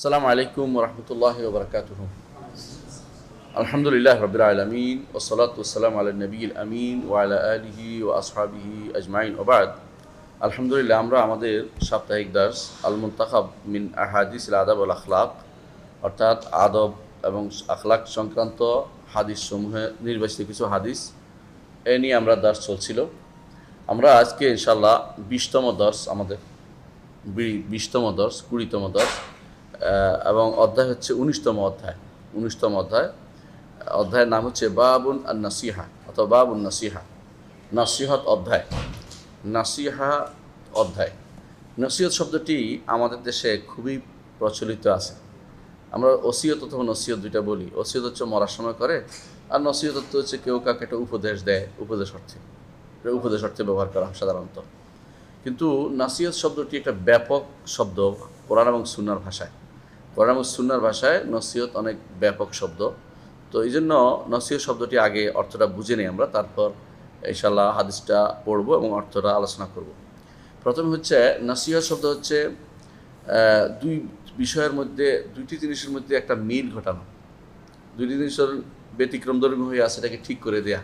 সালাম আলাইকুম রহমতুল্লাহ বরকাত আলহামদুলিল্লাহ রবিল আলমিন ওসলাত ওসালাম আল নবীল আমিন ওয়ালা আলহি ও আসহাবিহি আজমাইন ওবাদ আলহামদুলিল্লাহ, আমরা আমাদের সাপ্তাহিক দাস আল মুন্তাখাব মিন আহাদিস আদাব আল আখলাক, অর্থাৎ আদব এবং আখলাক সংক্রান্ত হাদিস সমূহে নির্বাচিত কিছু হাদিস, এ নিয়ে আমরা দাস চলছিল। আমরা আজকে ইনশাল্লাহ বিশতম দর্শ আমাদের বিশতম দর্শ কুড়িতম দর্শ এবং অধ্যায় হচ্ছে উনিশতম অধ্যায়। উনিশতম অধ্যায়, অধ্যায়ের নাম হচ্ছে বাবুন আর নাসিহা অথবা বাবুন নাসিহা। নাসিহত অধ্যায়। নাসিহা অধ্যায়। নসিহত শব্দটি আমাদের দেশে খুবই প্রচলিত আছে। আমরা ওসিয়ত অথবা নসিহত দুইটা বলি। ওসিয়ত হচ্ছে মরার সময় করে, আর নসিহত হচ্ছে কেউ কাউকে একটা উপদেশ দেয়, উপদেশ অর্থে। এটা উপদেশ অর্থে ব্যবহার করা হয় সাধারণত। কিন্তু নাসিহত শব্দটি একটা ব্যাপক শব্দ, কোরআন এবং সুনার ভাষায়। সুন্নার ভাষায় নসিহত অনেক ব্যাপক শব্দ। তো এই জন্য নসিহত শব্দটি আগে অর্থটা বুঝে নিই আমরা, তারপর ইনশাল্লাহ হাদিসটা পড়ব এবং অর্থটা আলোচনা করব। প্রথমে হচ্ছে, নসিহত শব্দ হচ্ছে দুই বিষয়ের মধ্যে, দুইটি জিনিসের মধ্যে একটা মিল ঘটানো। দুইটি জিনিসের ব্যতিক্রম ধর্মী হয়ে আছে, এটাকে ঠিক করে দেয়া।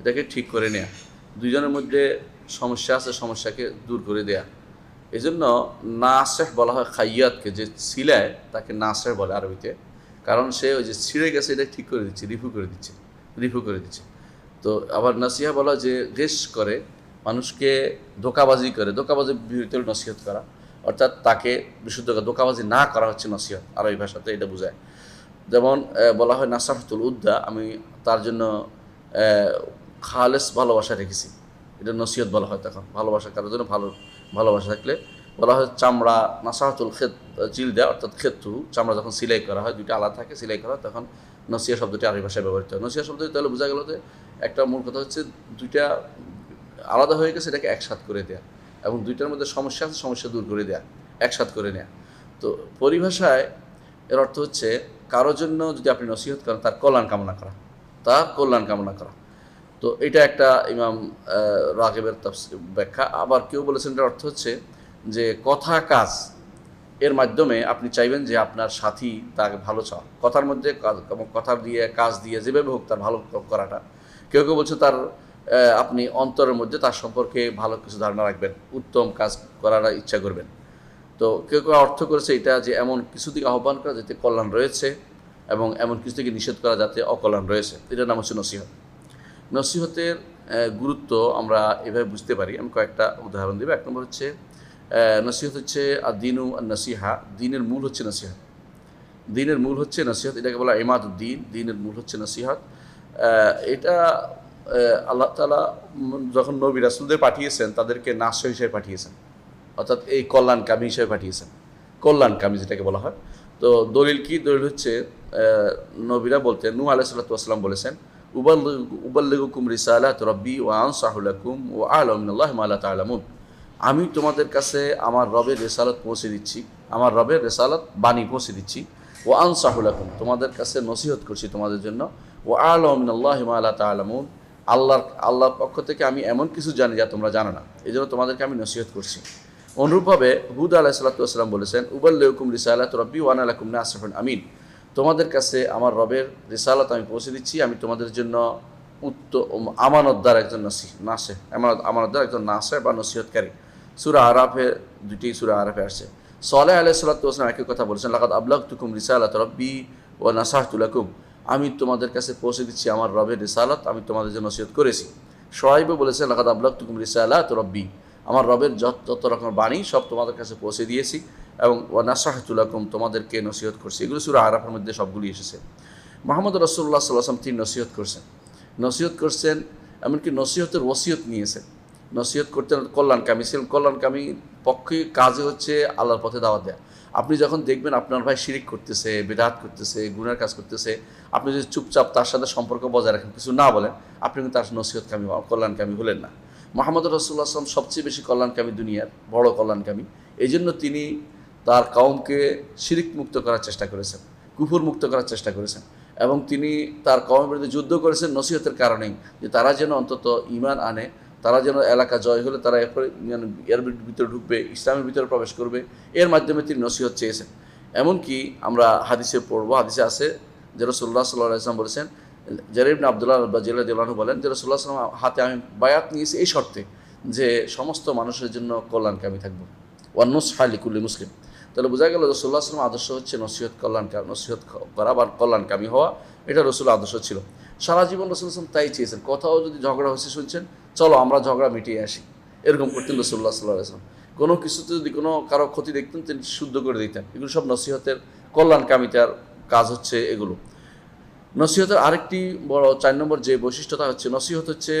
এটাকে ঠিক করে নেয়া। দুইজনের মধ্যে সমস্যা আছে, সমস্যাকে দূর করে দেয়া। এই জন্য নাসেহ বলা হয় খাইয়াতকে, যে সিলায় তাকে নাসেহ বলে আরবিতে। কারণ সে ওই যে ছিঁড়ে গেছে, এটা ঠিক করে দিচ্ছে, রিফু করে দিচ্ছে, রিফু করে দিচ্ছে। তো আবার নাসিহা বলা যে গেস করে, মানুষকে ধোকাবাজি করে। ধোকাবাজির বিরুদ্ধে নসিহত করা। অর্থাৎ তাকে বিশুদ্ধ ধোকাবাজি না করা হচ্ছে নসিহত আরবি ভাষাতে, এটা বোঝায়। যেমন বলা হয় নাসাফতুল উদ্দা, আমি তার জন্য খালেস ভালোবাসা রেখেছি। এটা নসিহত বলা হয় তখন, ভালোবাসা কারোর জন্য ভালো ভালোবাসা থাকলে বলা হয় চামড়া নাসাহাতুল ক্ষেত চিল দেয়া, অর্থাৎ ক্ষেত্রু চামড়া যখন সিলাই করা হয়, দুইটা আলাদা থাকে সিলাই করা, তখন নসিয়া শব্দটি আরবি ভাষায় ব্যবহৃত হয়। নসিয়া শব্দটি তাহলে বোঝা গেল যে একটা মূল কথা হচ্ছে দুইটা আলাদা হয়ে গেছে, এটাকে একসাথ করে দেয়া এবং দুইটার মধ্যে সমস্যা আছে, সমস্যা দূর করে দেয়া, একসাথ করে নেয়া। তো পরিভাষায় এর অর্থ হচ্ছে, কারোর জন্য যদি আপনি নসিহত করেন, তার কল্যাণ কামনা করা, তার কল্যাণ কামনা করা। তো এটা একটা ইমাম রাগেবের ব্যাখ্যা। আবার কেউ বলেছেন এটার অর্থ হচ্ছে যে কথা কাজ, এর মাধ্যমে আপনি চাইবেন যে আপনার সাথী তাকে ভালো চাও কথার মধ্যে কথা দিয়ে, কাজ দিয়ে, যেভাবে হোক তার ভালো করাটা। কেউ কেউ বলছে তার আপনি অন্তরের মধ্যে তার সম্পর্কে ভালো কিছু ধারণা রাখবেন, উত্তম কাজ করার ইচ্ছা করবেন। তো কেউ কেউ অর্থ করেছে এটা যে এমন কিছু দিকে আহ্বান করা যাতে কল্যাণ রয়েছে এবং এমন কিছু থেকে নিষেধ করা যাতে অকল্যাণ রয়েছে। এটার নাম হচ্ছে নসিহত। নসিহতের গুরুত্ব আমরা এভাবে বুঝতে পারি। আমি কয়েকটা উদাহরণ দেবো। এক নম্বর হচ্ছে নসিহত হচ্ছে আর দিনু আর নসিহা দিনের মূল হচ্ছে নসিহত। দিনের মূল হচ্ছে নসিহত। এটাকে বলা ইমাদ দিন দিনের মূল হচ্ছে নসিহত। এটা আল্লাহ তালা যখন নবী রাসুলদের পাঠিয়েছেন, তাদেরকে নাশ্য হিসেবে পাঠিয়েছেন। অর্থাৎ এই কল্যাণকামী হিসেবে পাঠিয়েছেন। কল্যাণকামী যেটাকে বলা হয়। তো দলিল কি? দলিল হচ্ছে নবীরা বলতেন নু আলাইসাল্লাম বলেছেন ও আমি তোমাদের কাছে আমার রবের রেসালত পৌঁছে দিচ্ছি। আমার রবের রেসালত বাণী পৌঁছে দিচ্ছি। ও আনসাহুলাকুম তোমাদের কাছে নসিহত করছি তোমাদের জন্য। ও আলমিনাল্লাহ মাল্লা তালামুন আল্লাহর আল্লাহর পক্ষ থেকে আমি এমন কিছু জানি যা তোমরা জানো না। এই জন্য তোমাদেরকে আমি নসিহত করছি। অনুরূপভাবে হুদ আলাহ সাল্লাতাম বলেছেন উবাল্লাহুকুম রিসালাত রব্বি ওয়ান আলাকুম নাসরফুন আমিন। তোমাদের কাছে আমার রবের রিসালাত আমি পৌঁছে দিচ্ছি, আমি তোমাদের জন্য উত্তম আমানতদার একজন নসি নাসে আমানত আমানতদার একজন নাসে বা নসিহতকারী। সুরা আরাফে দুটি সুরা আরাফে আসছে। সলে আলাহ সাল্লাতাম একই কথা বলেছেন লাকাত আবলাক তুকুম রিসালাত রব্বি ও নাসাহতুলাকুম আমি তোমাদের কাছে পৌঁছে দিচ্ছি আমার রবের রিসালাত, আমি তোমাদের জন্য নসিহত করেছি। সোহাইবও বলেছেন লাকাত আবলাক তুকুম রিসালাত রব্বি। আমার রবের যত যত রকমের বাণী সব তোমাদের কাছে পৌঁছে দিয়েছি। এবং ওয়ানাসাহতুলাকুম তোমাদেরকে নসিহত করছে। এগুলো সুরা আরাফের মধ্যে সবগুলি এসেছে। মোহাম্মদ রসুল্লাহ সাল্লাম তিনি নসিহত করছেন। নসিহত করছেন, এমনকি নসিহতের ওসিয়ত নিয়েছেন। নসিহত করতেন কল্যাণকামী। ছিলেন কল্যাণকামী পক্ষে কাজে হচ্ছে আল্লাহর পথে দাওয়াত দেয়া। আপনি যখন দেখবেন আপনার ভাই শিরিক করতেছে, বেদাত করতেছে, গুনার কাজ করতেছে, আপনি যদি চুপচাপ তার সাথে সম্পর্ক বজায় রাখেন, কিছু না বলেন, আপনি কিন্তু তার নসিহতকামী কল্যাণকামী হলেন না। মোহাম্মদ রসুল্লাহ আসলাম সবচেয়ে বেশি কল্যাণকামী দুনিয়ার, বড় কল্যাণকামী। এই জন্য তিনি তার কওমকে শিরিক মুক্ত করার চেষ্টা করেছেন, কুফুর মুক্ত করার চেষ্টা করেছেন এবং তিনি তার কওমের বিরুদ্ধে যুদ্ধ করেছেন নসিহতের কারণেই যে তারা যেন অন্তত ইমান আনে, তারা যেন এলাকা জয় হলে তারা এরপরে এর ভিতরে ঢুকবে, ইসলামের ভিতরে প্রবেশ করবে, এর মাধ্যমে তিনি নসিহত চেয়েছেন। এমনকি আমরা হাদিসে পড়ব, হাদিসে আছে যে রসুল্লাহ সাল্লাহ ইসলাম বলেছেন জারিবনে আবদুল্লাহ বা জিল্লাহ বলেন যে রসুল্লাহ সাল্লাম হাতে আমি বায়াত নিয়েছি এই শর্তে যে সমস্ত মানুষের জন্য কল্যাণকে আমি থাকব। ওয়ান্নুস ফালিকুল্লি মুসলিম। তাহলে বোঝা গেল রসুল্লাহ আসলাম আদর্শ হচ্ছে নসিহত কল্যাণ নসিহত করা বা কল্যাণকামী হওয়া। এটা রসুল আদর্শ ছিল। সারা জীবন রসুল আসলাম তাই চেয়েছেন। কোথাও যদি ঝগড়া হয়েছে শুনছেন, চলো আমরা ঝগড়া মিটিয়ে আসি। এরকম করতেন রসুল্লাহ সাল্লাহ আসলাম কোনো কিছুতে যদি কোনো কারও ক্ষতি দেখতেন, তিনি শুদ্ধ করে দিতেন। এগুলো সব নসিহতের কল্যাণকামিতার কাজ হচ্ছে এগুলো। নসিহতের আরেকটি বড় চার নম্বর যে বৈশিষ্ট্যতা হচ্ছে, নসিহত হচ্ছে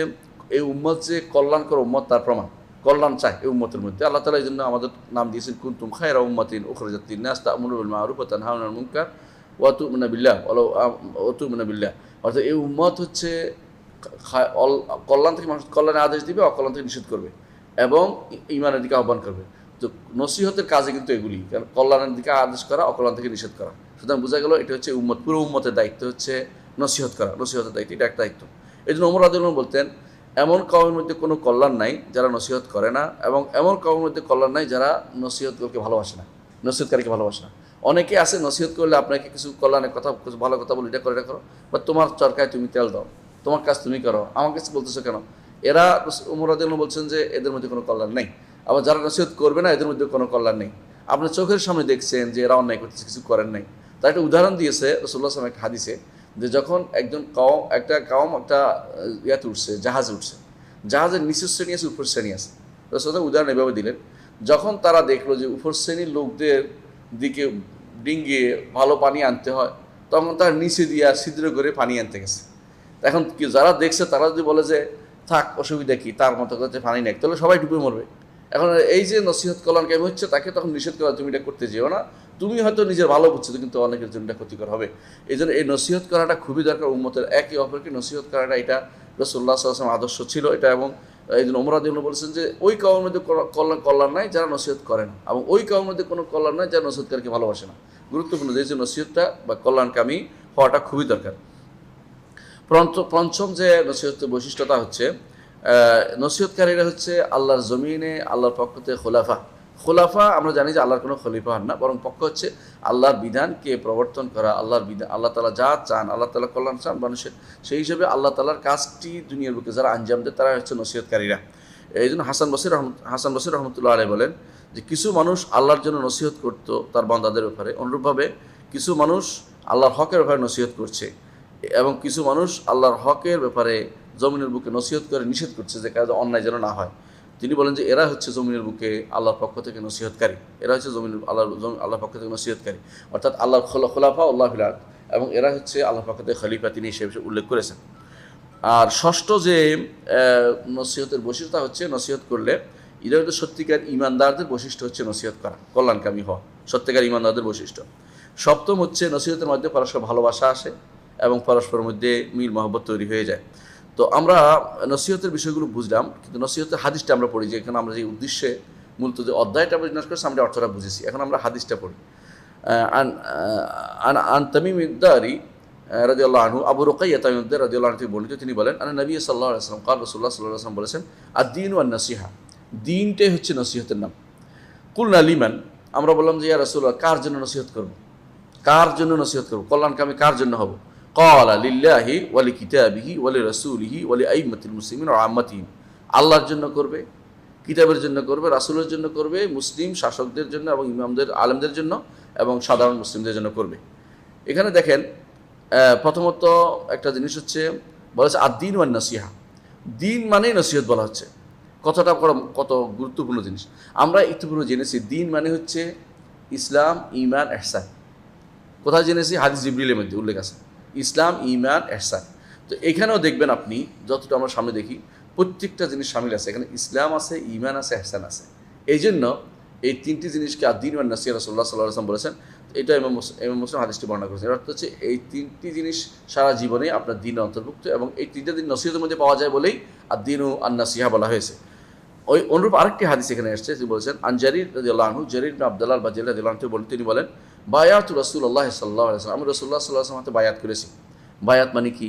এই উম্মত যে কল্যাণকর উম্মত, তার প্রমাণ। কল্যাণ চায় এই উম্মতের মধ্যে। আল্লাহ তালা এই জন্য আমাদের নাম দিয়েছেন, কুন্তুম খায়রা উম্মাতিন উখরজাতিন নাস্তা আমরুল মারুফ তানহাউনাল মুনকার ওয়াতু মিনা বিল্লাহ ওতু মিনা বিল্লাহ। অর্থাৎ এই উম্মত হচ্ছে কল্যাণ থেকে মানুষ কল্যাণের আদেশ দিবে, অকল্যাণ থেকে নিষেধ করবে এবং ইমানের দিকে আহ্বান করবে। তো নসিহতের কাজে কিন্তু এগুলি, কারণ কল্যাণের দিকে আদেশ করা, অকল্যাণ থেকে নিষেধ করা। সুতরাং বোঝা গেল এটা হচ্ছে উম্মত, পুরো উম্মতের দায়িত্ব হচ্ছে নসিহত করা, নসিহতের দায়িত্ব, এটা একটা দায়িত্ব। এই জন্য ওমর আদুল্লাহ বলতেন এমন কমের মধ্যে কোনো কল্যাণ নাই যারা নসিহত করে না এবং এমন কমের মধ্যে কল্যাণ নাই যারা নসিহতকে ভালোবাসে না, নসিহতকারীকে ভালোবাসে না। অনেকে আছে নসিহত করলে আপনাকে কিছু কল্যাণের কথা, কিছু ভালো কথা বলে, এটা করো এটা করো বা তোমার চরকায় তুমি তেল দাও, তোমার কাজ তুমি করো, আমার কাছে বলতেছো কেন? এরা উমর আদুল্লাহ বলছেন যে এদের মধ্যে কোনো কল্যাণ নেই। আবার যারা নসিহত করবে না, এদের মধ্যে কোনো কল্যাণ নেই। আপনার চোখের সামনে দেখছেন যে এরা অন্যায় করতেছে, কিছু করেন নাই। তার একটা উদাহরণ দিয়েছে রসুল্লাহ একটা হাদিসে যে যখন একজন কম একটা কম একটা ইয়াতে উঠছে, জাহাজে উঠছে। জাহাজের নিচের শ্রেণি আছে উপর শ্রেণি আছে। রসুল্লাহ উদাহরণ এভাবে দিলেন। যখন তারা দেখল যে উপর শ্রেণির লোকদের দিকে ডিঙ্গিয়ে ভালো পানি আনতে হয়, তখন তার নিচে দিয়া ছিদ্র করে পানি আনতে গেছে। এখন যারা দেখছে, তারা যদি বলে যে, থাক, অসুবিধা কি? তার মতো করতে পানি নেই। তাহলে সবাই ডুবে মরবে। এখন এই যে নসিহত কল্যাণ কেমন হচ্ছে, তাকে তখন নিষেধ করা, তুমি এটা করতে যেও না। তুমি হয়তো নিজের ভালো বুঝছ, কিন্তু অনেকের জন্য এটা ক্ষতিকর হবে। এই জন্য এই নসিহত করাটা খুবই দরকার উম্মতের। একে অপরকে নসিহত করাটা, এটা রসুল্লাহ আসলাম আদর্শ ছিল এটা, এবং এই জন্য ওমরাদ বলেছেন যে, ওই কাউর মধ্যে কল্যাণ কল্যাণ নাই যারা নসিহত করে না। এবং ওই কাউর মধ্যে কোনো কল্যাণ নাই যারা নসিহতকারকে ভালোবাসে না। গুরুত্বপূর্ণ যে যে নসিহতটা বা কল্যাণকামী হওয়াটা খুবই দরকার। পঞ্চ- পঞ্চম যে নসিহতের বৈশিষ্ট্যতা হচ্ছে নসিহতকারীরা হচ্ছে আল্লাহর জমিনে, আল্লাহর পক্ষ থেকে খোলাফা। খোলাফা, আমরা জানি যে আল্লাহর কোনো খলিফা হন না, বরং পক্ষ হচ্ছে আল্লাহর বিধানকে প্রবর্তন করা, আল্লাহর বিধান আল্লাহ তালা যা চান, আল্লাহ তালা কল্যাণ চান মানুষের, সেই হিসেবে আল্লাহ তালার কাজটি দুনিয়ার বুকে যারা আঞ্জাম দেয় তারা হচ্ছে নসিহতকারীরা। এই জন্য হাসান বসির হাসান বসির রহমতুল্লাহ আলাই বলেন যে কিছু মানুষ আল্লাহর জন্য নসিহত করতো তার বান্দাদের ব্যাপারে, অনুরূপভাবে কিছু মানুষ আল্লাহর হকের ব্যাপারে নসিহত করছে এবং কিছু মানুষ আল্লাহর হকের ব্যাপারে জমিনের বুকে নসিহত করে নিষেধ করছে যে কাজ অন্যায় যেন না হয়। তিনি বলেন যে এরা হচ্ছে জমিনের বুকে আল্লাহর পক্ষ থেকে নসিহতকারী। এরা হচ্ছে জমিন আল্লাহর জমি- আল্লাহর পক্ষ থেকে নসিহতকারী। অর্থাৎ আল্লাহর খোলা খোলাফা আল্লাহ ফিলার এবং এরা হচ্ছে আল্লাহ পক্ষ থেকে খলিফা তিনি হিসেবে উল্লেখ করেছেন। আর ষষ্ঠ যে নসিহতের বৈশিষ্ট্য হচ্ছে নসিহত করলে এরা হচ্ছে সত্যিকার ইমানদারদের বৈশিষ্ট্য হচ্ছে নসিহত করা, কল্যাণকামী হওয়া, সত্যিকার ইমানদারদের বৈশিষ্ট্য। সপ্তম হচ্ছে নসিহতের মধ্যে পরস্পর ভালোবাসা আসে এবং পরস্পরের মধ্যে মিল মহব্বত তৈরি হয়ে যায়। তো আমরা নসিহতের বিষয়গুলো বুঝলাম, কিন্তু নসিহতের হাদিসটা আমরা পড়ি যে এখানে আমরা যে উদ্দেশ্যে মূলত যে অধ্যায়টা বিন্যাস করেছি, আমরা অর্থটা বুঝেছি। এখন আমরা হাদিসটা পড়ি। আন আন তামিম ইদ্দারি রাজি আল্লাহ আনহু, আবু রোকাইয়া রাজি আল্লাহ থেকে বর্ণিত, তিনি বলেন, আনা নবী সাল্লাহ আসলাম কাল রসুল্লাহ সাল্লাহ আসলাম বলেছেন আর দিন ওয়ান নসিহা দিনটাই হচ্ছে নসিহতের নাম। কুলনা লিমান, আমরা বললাম যে, ইয়া রসুল্লাহ কার জন্য নসিহত করব? কার জন্য নসিহত করব? কল্যাণকামী কার জন্য হব? কলা লিল্লাহি ওয়ালি কিতাবিহি ওয়ালি রসুলিহি ওয়ালি আল্লাহর জন্য করবে, কিতাবের জন্য করবে, রাসুলের জন্য করবে, মুসলিম শাসকদের জন্য এবং ইমামদের, আলেমদের জন্য এবং সাধারণ মুসলিমদের জন্য করবে। এখানে দেখেন প্রথমত একটা জিনিস হচ্ছে, বলা হচ্ছে আদিন ওয়ান নসিহা। দিন মানেই নসিহত বলা হচ্ছে। কথাটা কত গুরুত্বপূর্ণ জিনিস। আমরা ইতিপূর্বে জেনেছি, দিন মানে হচ্ছে ইসলাম ইমান এহসান কোথায় জেনেছি? হাদিস জিবরিলের মধ্যে উল্লেখ আছে। ইসলাম, ইমান, এহসান। তো এখানেও দেখবেন আপনি, যতটা আমরা সামনে দেখি, প্রত্যেকটা জিনিস সামিল আছে। এখানে ইসলাম আছে, ইমান আছে, এহসান আছে। এই জন্য এই তিনটি জিনিসকে আদিন ওয়ান নাসিয়া রসল্লাহ সাল্লাহ আসলাম বলেছেন, এটা এম এমএম মুসলিম হাদিসটি বর্ণনা করেছেন। অর্থ হচ্ছে এই তিনটি জিনিস সারা জীবনে আপনার দিন অন্তর্ভুক্ত এবং এই তিনটা দিন নসিহতের মধ্যে পাওয়া যায় বলেই আর দিন ও আন্নাসিহা বলা হয়েছে। ওই অনুরূপ আরেকটি হাদিস এখানে এসেছে, তিনি বলছেন আনজারির রাজিউল্লাহ আনহু, জারির আব্দুল্লাহ বা বলেন, তিনি বলেন বায়াত রসুল্লাহ সাল্লাহ আলাইসালাম আমি রসুল্লাহ সাল্লাহ বায়াত করেছি বায়াত মানে কি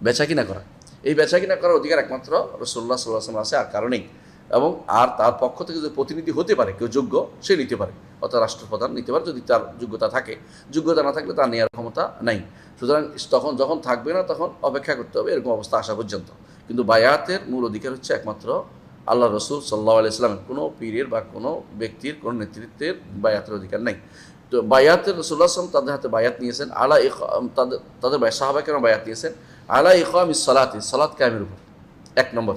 বেচা কিনা করা এই বেচা কিনা করার অধিকার একমাত্র রসুল্লাহ সাল্লাহ আসলাম আছে আর কারণেই এবং আর তার পক্ষ থেকে যদি প্রতিনিধি হতে পারে কেউ যোগ্য সে নিতে পারে অর্থাৎ রাষ্ট্রপ্রধান নিতে পারে যদি তার যোগ্যতা থাকে যোগ্যতা না থাকলে তার নেওয়ার ক্ষমতা নাই সুতরাং তখন যখন থাকবে না তখন অপেক্ষা করতে হবে এরকম অবস্থা আসা পর্যন্ত কিন্তু বায়াতের মূল অধিকার হচ্ছে একমাত্র আল্লাহ রসুল সাল্লাহ আলাইসলামের কোনো পীরের বা কোনো ব্যক্তির কোনো নেতৃত্বের বায়াতের অধিকার নেই তো বায়াতের আসলাম তাদের হাতে বায়াত নিয়েছেন। আলা ইক তাদের তাদের সাহাবা কেন বায়াত নিয়েছেন আলা ইকাম ইসলাতি সালাত কায়েমের উপর। এক নম্বর।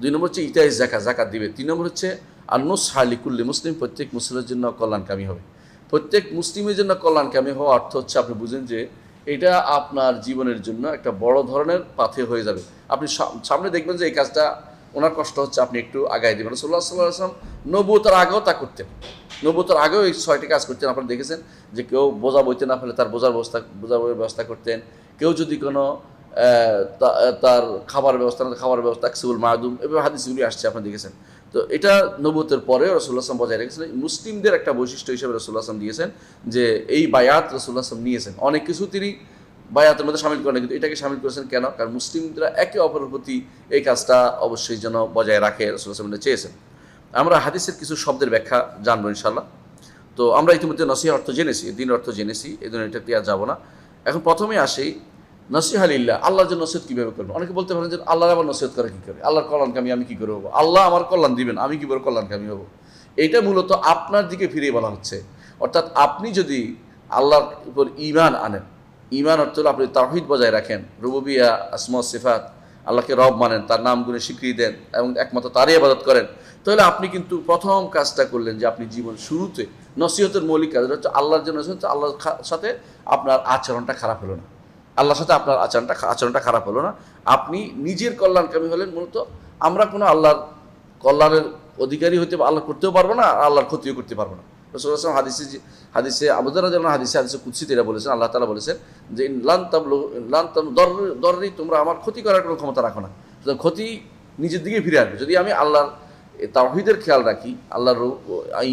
দুই নম্বর হচ্ছে ইতাইজ জাকা জাকাত দিবে। তিন নম্বর হচ্ছে আনুস হালিকুল্লি মুসলিম, প্রত্যেক মুসলিমের জন্য কল্যাণকামী হবে। প্রত্যেক মুসলিমের জন্য কল্যাণকামী হওয়া অর্থ হচ্ছে আপনি বুঝেন যে এটা আপনার জীবনের জন্য একটা বড় ধরনের পাথে হয়ে যাবে। আপনি সাম- সামনে দেখবেন যে এই কাজটা ওনার কষ্ট হচ্ছে, আপনি একটু আগায় দেবেন। রসুল্লাহ সাল্লাহ আসলাম নবুতার আগেও তা করতেন। নবুতার আগেও এই ছয়টি কাজ করতেন, আপনারা দেখেছেন যে কেউ বোঝা বইতে না ফেলে তার বোঝার ব্যবস্থা বোঝা বইয়ের ব্যবস্থা করতেন। কেউ যদি কোনো তার খাবার ব্যবস্থা না খাবার ব্যবস্থা আকসিবুল মাহাদুম, এভাবে হাদিসগুলি আসছে, আপনি দেখেছেন। তো এটা নবুতের পরে রসুল্লাহ আসলাম বজায় রেখেছেন মুসলিমদের একটা বৈশিষ্ট্য হিসেবে রসুল্লাহ আসলাম দিয়েছেন যে এই বায়াত রসুল্লাহ আসলাম নিয়েছেন। অনেক কিছু তিনি বায়াতের মধ্যে সামিল করেন কিন্তু এটাকে সামিল করেছেন কেন? কারণ মুসলিমরা একে অপরের প্রতি এই কাজটা অবশ্যই যেন বজায় রাখে রসুল্লাহ আসলাম চেয়েছেন। আমরা হাদিসের কিছু শব্দের ব্যাখ্যা জানব ইনশাল্লাহ তো আমরা ইতিমধ্যে নসিহা অর্থ জেনেছি দিন অর্থ জেনেছি, এই জন্য এটাতে আর যাব না। এখন প্রথমে আসি, নসিহা লিল্লাহ, আল্লাহর জন্য নসিহত কীভাবে করবেন? অনেকে বলতে পারেন যে আল্লাহর আবার নসিহত করে কী করে? আল্লাহর কল্যাণকামী আমি কী করে হব? আল্লাহ আমার কল্যাণ দিবেন, আমি কী করে কল্যাণকামী হব? এটা মূলত আপনার দিকে ফিরিয়ে বলা হচ্ছে। অর্থাৎ আপনি যদি আল্লাহর উপর ইমান আনেন ইমান অর্থ হলো আপনি তাহিদ বজায় রাখেন, রুবুবিয়া, আসমা, সিফাত, আল্লাহকে রব মানেন, তার নাম গুণে স্বীকৃতি দেন এবং একমাত্র তারই আবাদত করেন তাহলে আপনি কিন্তু প্রথম কাজটা করলেন যে আপনি জীবন শুরুতে নসিহতের মৌলিক কাজ হচ্ছে আল্লাহর জন্য আল্লাহর সাথে আপনার আচরণটা খারাপ হলো না। আল্লাহর সাথে আপনার আচরণটা আচরণটা খারাপ হলো না। আপনি নিজের কল্যাণকামী হলেন মূলত, আমরা কোনো আল্লাহর কল্যাণের অধিকারী হতে আল্লাহ করতেও পারব না, আর আল্লাহর ক্ষতিও করতে পারব না। রসুল আসলাম হাদিসে হাদিসে আবুদার যেমন হাদিসে হাদিসে কুৎসিত বলেছেন, আল্লাহ তালা বলেছেন যে লান তাবলু লান তাম দর- দররি তোমরা আমার ক্ষতি করার কোনো ক্ষমতা রাখো না। ক্ষতি নিজের দিকে ফিরে আসবে। যদি আমি আল্লাহর তাওহিদের খেয়াল রাখি, আল্লাহর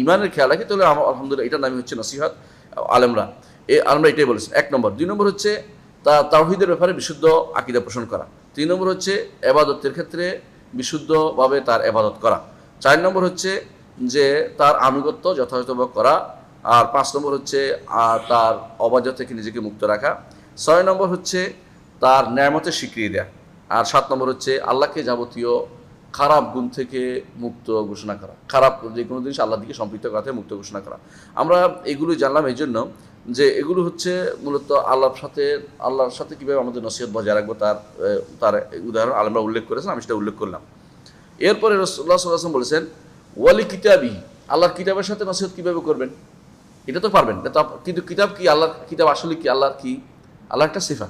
ইমানের খেয়াল রাখি, তাহলে আলহামদুলিল্লাহ এটার নামই হচ্ছে নসিহাত আলেমরা। এ আলমরা এটাই বলেছেন। এক নম্বর। দুই নম্বর হচ্ছে তা তাওহিদের ব্যাপারে বিশুদ্ধ আকিদা পোষণ করা। তিন নম্বর হচ্ছে এবাদতের ক্ষেত্রে বিশুদ্ধভাবে তার এবাদত করা। চার নম্বর হচ্ছে যে তার আনুগত্য যথাযথভাবে করা। আর পাঁচ নম্বর হচ্ছে তার অবাধ্য থেকে নিজেকে মুক্ত রাখা। ছয় নম্বর হচ্ছে তার ন্যায়মতের স্বীকৃতি দেয়া। আর সাত নম্বর হচ্ছে আল্লাহকে যাবতীয় খারাপ গুণ থেকে মুক্ত ঘোষণা করা। খারাপ যে কোনো জিনিস আল্লাহ দিকে সম্পৃক্ত করা থেকে মুক্ত ঘোষণা করা। আমরা এগুলো জানলাম এই জন্য যে এগুলো হচ্ছে মূলত আল্লাহর সাথে আল্লাহর সাথে কীভাবে আমাদের নসিহত বজায় রাখব তার তার উদাহরণ আমরা উল্লেখ করেছেন, আমি সেটা উল্লেখ করলাম। এরপরে রসুল্লাহ সাল্লাম বলেছেন, ওয়ালি কিতাবি আল্লাহর কিতাবের সাথে নসিহত কীভাবে করবেন? এটা তো পারবেন। কিন্তু কিতাব কি আল্লাহর, কিতাব আসলে কি আল্লাহর কি? আল্লাহ একটা সিফা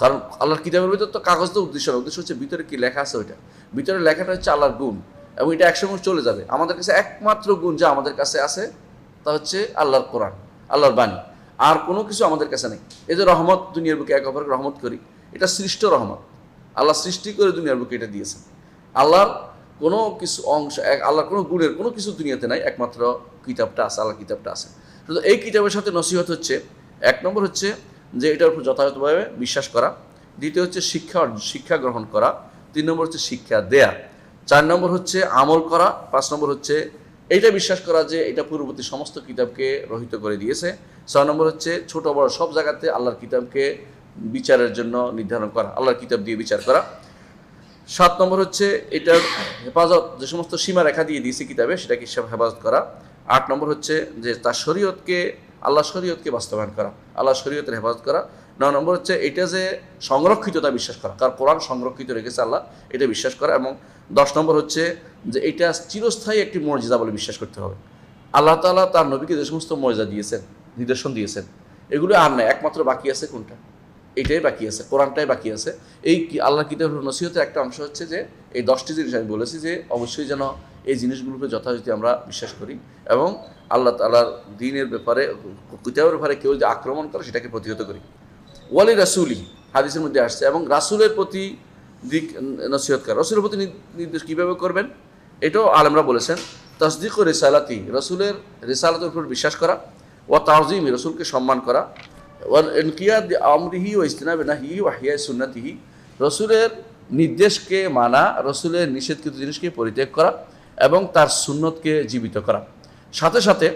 কারণ আল্লাহর কিতাবের ভিতর তো কাগজ তো উদ্দেশ্য না উদ্দেশ্য হচ্ছে ভিতরে কি লেখা আছে ওইটা। ভিতরে লেখাটা হচ্ছে আল্লাহর গুণ এবং এটা একসঙ্গে চলে যাবে। আমাদের কাছে একমাত্র গুণ যা আমাদের কাছে আছে, তা হচ্ছে আল্লাহর কোরআন, আল্লাহর বাণী। আর কোনো কিছু আমাদের কাছে নেই। এই যে রহমত দুনিয়ার বুকে এক অপরকে রহমত করি, এটা সৃষ্ট রহমত। আল্লাহ সৃষ্টি করে দুনিয়ার বুকে এটা দিয়েছেন। আল্লাহর কোনো কিছু অংশ, এক আল্লাহর কোনো গুণের কোনো কিছু দুনিয়াতে নাই, একমাত্র কিতাবটা আছে আল্লাহ কিতাবটা আছে। শুধু এই কিতাবের সাথে নসিহত হচ্ছে, এক নম্বর হচ্ছে যে এটার উপর যথাযথভাবে বিশ্বাস করা। দ্বিতীয় হচ্ছে শিক্ষা শিক্ষা গ্রহণ করা। তিন নম্বর হচ্ছে শিক্ষা দেয়া। চার নম্বর হচ্ছে আমল করা। পাঁচ নম্বর হচ্ছে এইটা বিশ্বাস করা যে এটা পূর্ববর্তী সমস্ত কিতাবকে রহিত করে দিয়েছে। ছয় নম্বর হচ্ছে ছোট বড় সব জায়গাতে আল্লাহর কিতাবকে বিচারের জন্য নির্ধারণ করা, আল্লাহর কিতাব দিয়ে বিচার করা। সাত নম্বর হচ্ছে এটার হেফাজত, যে সমস্ত সীমা রেখা দিয়ে দিয়েছে কিতাবে, সেটাকে হেফাজত করা। আট নম্বর হচ্ছে যে তার শরীয়তকে আল্লাহ শরীয়তকে বাস্তবায়ন করা, আল্লাহ শরীয়তের হেফাজত করা। নয় নম্বর হচ্ছে, এটা যে সংরক্ষিত তা বিশ্বাস করা, কারণ কোরআন সংরক্ষিত রেখেছে আল্লাহ, এটা বিশ্বাস করা। এবং দশ নম্বর হচ্ছে যে, এটা চিরস্থায়ী একটি মর্যাদা বলে বিশ্বাস করতে হবে। আল্লাহ তালা তার নবীকে যে সমস্ত মর্যাদা দিয়েছেন, নিদর্শন দিয়েছেন, এগুলো আর নাই, একমাত্র বাকি আছে কোনটা? এটাই বাকি আছে, কোরআনটাই বাকি আছে। এই আল্লাহ কিতাব নসিহতের একটা অংশ হচ্ছে যে, এই দশটি জিনিস আমি বলেছি যে, অবশ্যই যেন এই জিনিসগুলোকে যথাযথ আমরা বিশ্বাস করি এবং আল্লাহ তালার দিনের ব্যাপারে, কিতাবের ব্যাপারে কেউ যদি আক্রমণ করে সেটাকে প্রতিহত করি। ওয়ালি রাসুলি, হাদিসের মধ্যে আসছে এবং রাসুলের প্রতি দিক নসিহত করা। রসুলের প্রতি নির্দেশ কীভাবে করবেন? এটাও আলমরা বলেছেন, তসদিক ও রেসালাতি, রসুলের রেসালাতের উপর বিশ্বাস করা ও তাজিম রসুলকে সম্মান করা। ইনকিয়াদ আমরিহি ও ইস্তিনাব নাহি ও হিয়া সুন্নাতিহি, রসুলের নির্দেশকে মানা, রসুলের নিষেধকৃত জিনিসকে পরিত্যাগ করা। এবং তার সুন্নতকে জীবিত করা। সাথে সাথে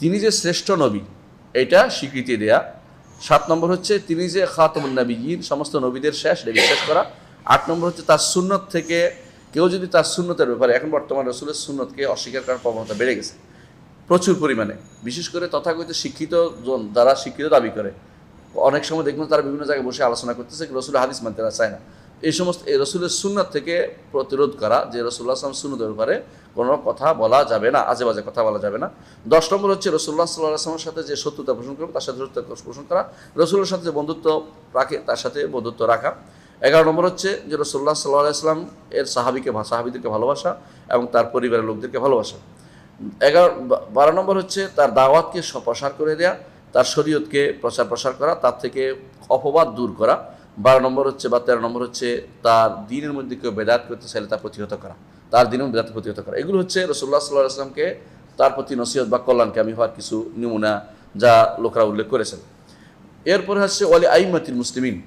তিনি যে শ্রেষ্ঠ নবী, এটা স্বীকৃতি দেয়া। সাত নম্বর হচ্ছে তিনি যে খাতমুল নবীন সমস্ত নবীদের শেষ এটা বিশ্বাস করা। আট নম্বর হচ্ছে তার সুন্নত থেকে কেউ যদি তার সুন্নতের ব্যাপারে, এখন বর্তমান রসুলের সুন্নতকে অস্বীকার করার প্রবণতা বেড়ে গেছে। প্রচুর পরিমাণে। বিশেষ করে তথাকথিত শিক্ষিত জন যারা শিক্ষিত দাবি করে, অনেক সময় দেখবেন তারা বিভিন্ন জায়গায় বসে আলোচনা করতেছে রসুল হাদিস মানতে চায় না। এই সমস্ত, এই রসুলের সুন্নত থেকে প্রতিরোধ করা, যে রসুল্লাহ আসলাম সুন্নতের ব্যাপারে কোনো কথা বলা যাবে না, আজে বাজে কথা বলা যাবে না। দশ নম্বর হচ্ছে রসুল্লাহ সাল্লাহ আসলামের সাথে যে শত্রুতা পোষণ করবে, তার সাথে শত্রুতা পোষণ করা, রসুলের সাথে যে বন্ধুত্ব রাখে, তার সাথে বন্ধুত্ব রাখা। এগারো নম্বর হচ্ছে যে রসুল্লাহ সাল্লাহ আসলাম এর সাহাবিকে, সাহাবিদেরকে ভালোবাসা এবং তার পরিবারের লোকদেরকে ভালোবাসা। এগারো, বারো নম্বর হচ্ছে তার দাওয়াতকে প্রসার করে দেয়া, তার শরীয়তকে প্রচার প্রসার করা, তার থেকে অপবাদ দূর করা বারো নম্বর হচ্ছে বা তেরো নম্বর হচ্ছে তার দিনের মধ্যে কেউ বেদাত করতে চাইলে তা প্রতিহত করা। তার দিনের বেদাত প্রতিহত করা। এগুলো হচ্ছে রসুল্লাহ সাল্লাহ আসলামকে তার প্রতি নসিহত বা কল্যাণকে আমি হওয়ার কিছু নমুনা যা লোকরা উল্লেখ করেছেন। এরপরে হচ্ছে ওয়ালি আইমাতিল মুসলিমিন।